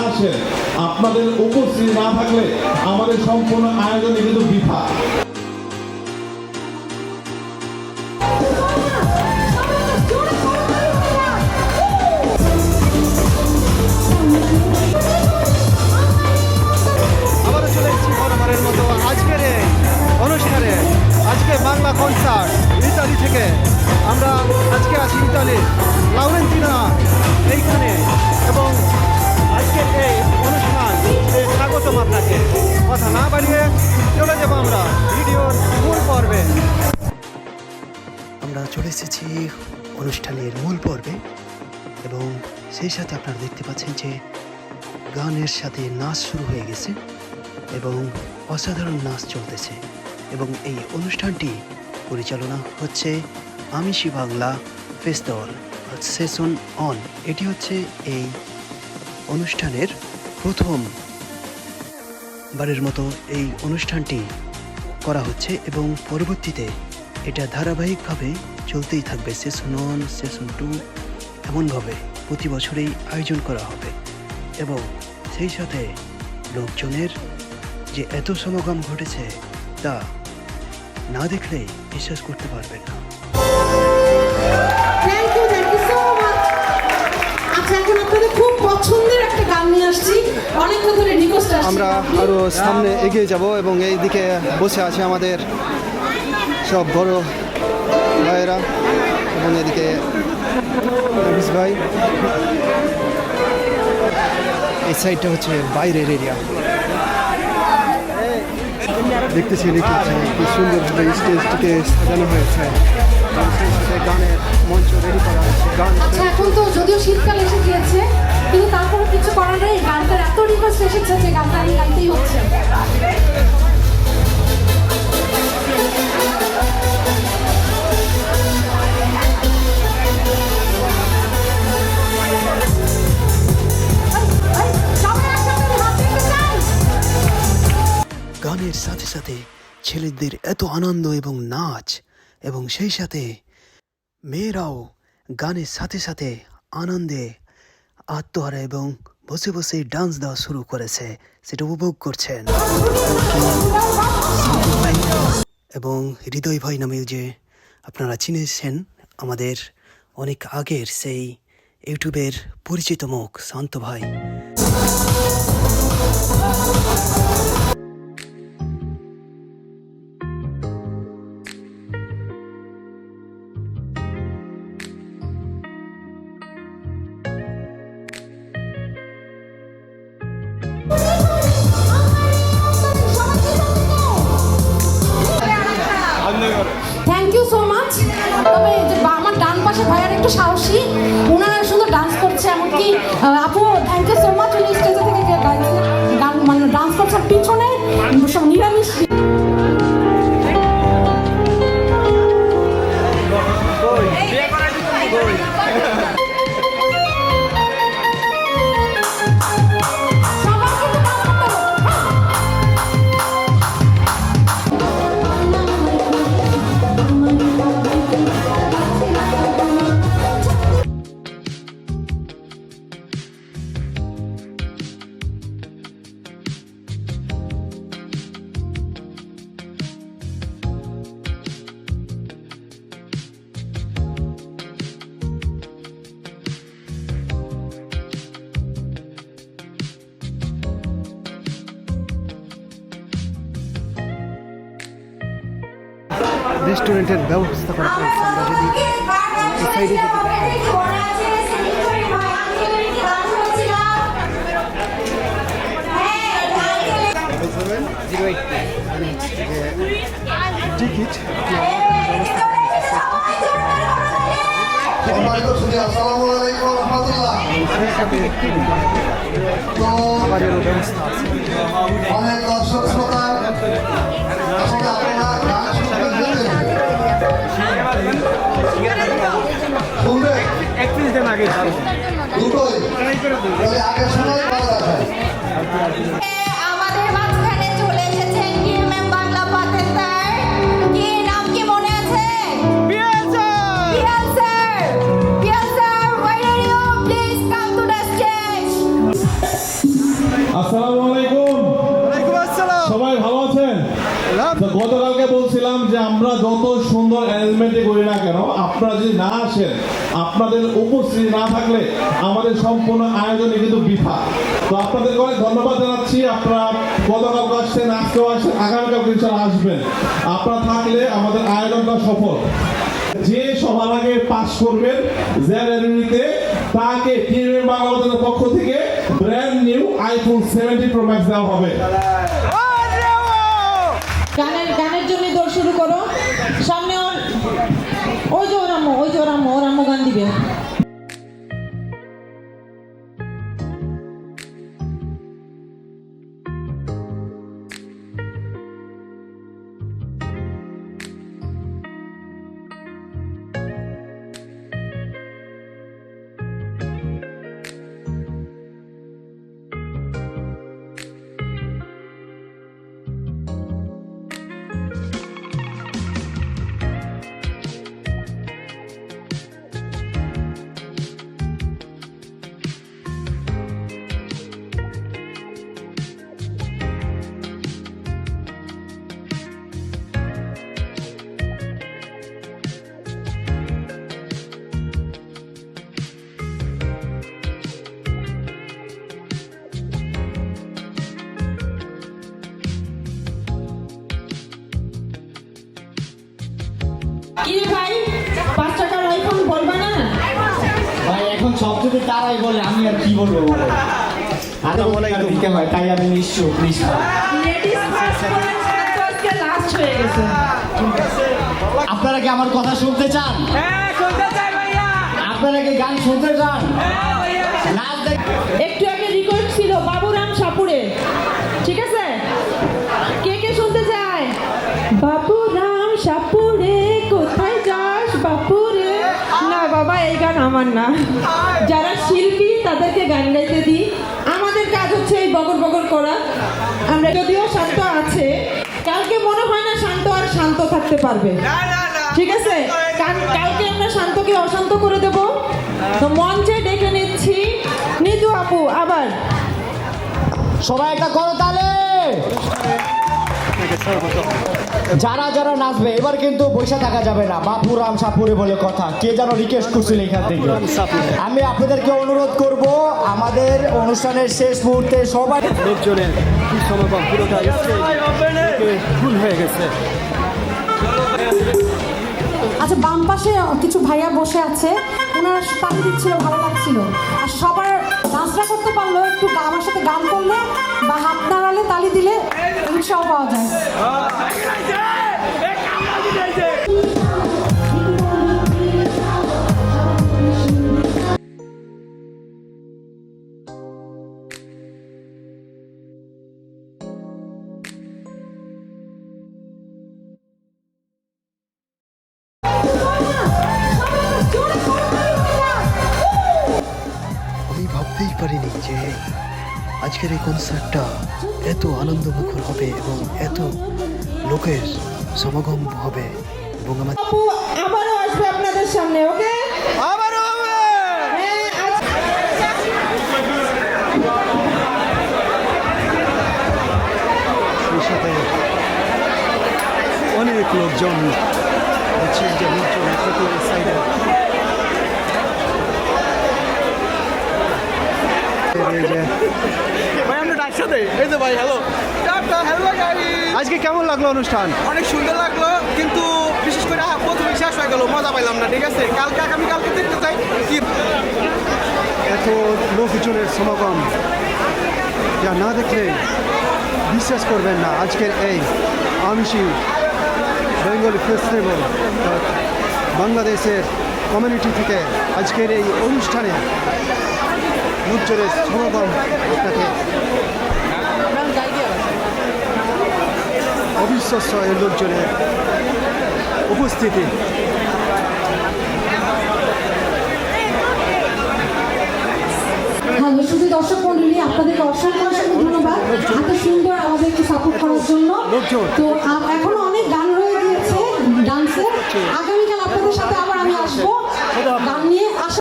আসেন আপনাদের উপস্থিতি না থাকলে আমাদের সম্পূর্ণ আয়োজনে কিন্তু বৃথা চলে এসেছি অনুষ্ঠানের মূল পর্বে এবং সেই সাথে আপনারা দেখতে পাচ্ছেন যে গানের সাথে নাচ শুরু হয়ে গেছে এবং অসাধারণ নাচ চলতেছে এবং এই অনুষ্ঠানটি পরিচালনা হচ্ছে Amishi Bangla festival session on. এটি হচ্ছে এই অনুষ্ঠানের প্রথম বারের মতো এই অনুষ্ঠানটি করা হচ্ছে এবং পরবর্তীতে এটা ধারাবাহিকভাবে চলতেই থাকবে। সেশন ওয়ান সেশন টু এমনভাবে প্রতি বছরেই আয়োজন করা হবে। এবং সেই সাথে লোকজনের যে এত সমাগম ঘটেছে তা না দেখলেই বিশ্বাস করতে পারবেন না। আচ্ছা এখন আপনাদের খুব পছন্দের একটা গান নিয়ে আসছি। অনেকক্ষণ ধরে রিকোয়েস্ট আসছে। আমরা আরও সামনে এগিয়ে যাব এবং এই দিকে বসে আছে আমাদের সব বড় ভাইয়েরা এবং এদিকে ভাই। এই সাইডটা হচ্ছে বাইরের এরিয়া দেখতেছি দেখতেছি কি সুন্দরভাবে স্টেজটিকে সাজানো হয়েছে। এবং সেই সাথে গানের মঞ্চ রেডি করা হয়েছে। গান আচ্ছা এখন তো যদিও শীতকাল এসে গিয়েছে কিন্তু তারপরে কিছু করার নেই। গানটার এত রিকোয়েস্ট এসেছে যে গানটা গাইতেই হচ্ছে। ছেলেদের এত আনন্দ এবং নাচ এবং সেই সাথে মেয়েরাও গানের সাথে সাথে আনন্দে আত্মহারা এবং বসে বসে ডান্স দেওয়া শুরু করেছে। সেটা উপভোগ করছেন। এবং হৃদয় ভাই নামেও যে আপনারা চিনেছেন, আমাদের অনেক আগের সেই ইউটিউবের পরিচিত মুখ, শান্ত ভাই। একটু সাহসী। ওনারা শুধু ডান্স করছে এমনকি আপু রেস্টুরেন্টের ব্যবস্থা করা হয়েছে। আমরা যদি সাইডে টিকিট অনেক দর্শক শ্রোতা আগে আমাদের মাঝখানে চলে এসেছেন ডিএমএম বাংলা স্যার। কি নাম কি মনে আছে? Sir! Sir! to the stage. আসসালামু আলাইকুম। সবাই ভালো আছেন? গতকালকে বলছিলাম যে আমরা যত সুন্দর অ্যারেঞ্জমেন্টে করি না কেন আপনারা যদি না আসেন আপনাদের উপস্থিতি না থাকলে আমাদের সম্পূর্ণ আয়োজনে কিন্তু বৃথা। তো আপনাদেরকে অনেক ধন্যবাদ জানাচ্ছি। আপনারা গতকালকে আসছেন, আজকেও আসছেন, আগামীকাল ইনশাল্লাহ আসবেন। আপনারা থাকলে আমাদের আয়োজনটা সফল। যে সবার আগে পাস করবেন জেনারেলিতে তাকে টিমের বাংলাদেশের পক্ষ থেকে brand new iPhone seventy pro max দেওয়া হবে। গানের গানের জন্য দৌড় শুরু করো। সামনে ওই যে ওর আম্মু ওই যে ওর কি রে ভাই? পাঁচ টাকার আইফোন বলবা না? ভাই এখন সব তারাই বলে আমি আর কি বলব বলো? আরও বলে দিতে হয় তাই আমি নিশ্চয় প্লিজ লেডিস ফার্স্ট বলে তো আজকে লাস্ট হয়ে গেছে। আপনারা কি আমার কথা শুনতে চান? আপনারা কি গান শুনতে চান? দেখ একটু আগে রিকোয়েস্ট ছিল বাবুরাম সাপুরে ঠিক আছে আমার না যারা শিল্পী, তাদেরকে গান গাইতে দিই। আমাদের কাজ হচ্ছে এই বগর বগর করা। আমরা যদিও শান্ত আছে, কালকে মনে হয় না শান্ত আর শান্ত থাকতে পারবে। ঠিক আছে? কালকে আমরা শান্তকে অশান্ত করে দেব। তো মঞ্চে ডেকে নিচ্ছি নিতু আপু, আবার। সবাই একটা করো তালে। যারা যারা নাচবে এবার কিন্তু বৈশা থাকা যাবে না। বাপুরাম সাপুরে বলে কথা। কে যেন রিকোয়েস্ট করছিল এখান থেকে। আমি আপনাদেরকে অনুরোধ করব আমাদের অনুষ্ঠানের শেষ মুহূর্তে সবাই লোকজনের সমাগম? পুরোটা ফুল হয়ে গেছে। আচ্ছা বাম পাশে কিছু ভাইয়া বসে আছে। ওনারা তালি দিচ্ছিল ভালো লাগছিল। আর সবার ডান্সটা করতে পারল একটু আমার সাথে গান করলে বা হাত নাড়ালে তালি দিলে উৎসাহ পাওয়া যায়। পারিনি যে আজকের এই কনসার্টটা এত আনন্দমুখর হবে এবং এত লোকের সমাগম হবে এবং আমার আবারও আসবে আপনাদের সামনে ওকে? আবারও হ্যাঁ অনেক লোকজন হচ্ছে যে লোকজন সাইডে এই যে। ভাই আমরা একসাথে এই যে ভাই হ্যালো হ্যালো আজকে কেমন লাগল অনুষ্ঠান? অনেক সুন্দর লাগল কিন্তু বিশেষ করে প্রথমে শেষ হয়ে গেল মজা পাইলাম না ঠিক আছে? কালকে আগামী কালকে দেখতে চাই কি? এত লোকজনের সমাগম। যা না দেখলে বিশ্বাস করবেন না আজকের এই আমিষি বেঙ্গলি ফেস্টিভ্যাল বাংলাদেশের কমিউনিটি থেকে আজকের এই অনুষ্ঠানে লোকজনের সমাগম আপনাকে অবিশ্বাস্য এই লোকজনের উপস্থিতি। হ্যালো শুধু দর্শক মন্ডলী আপনাদেরকে অসংখ্য অসংখ্য ধন্যবাদ। এত সুন্দর আমাদেরকে সাপোর্ট করার জন্য। তো এখনও অনেক গান রয়ে গিয়েছে ডান্সের আগামীকাল আপনাদের সাথে আবার আমি আসব।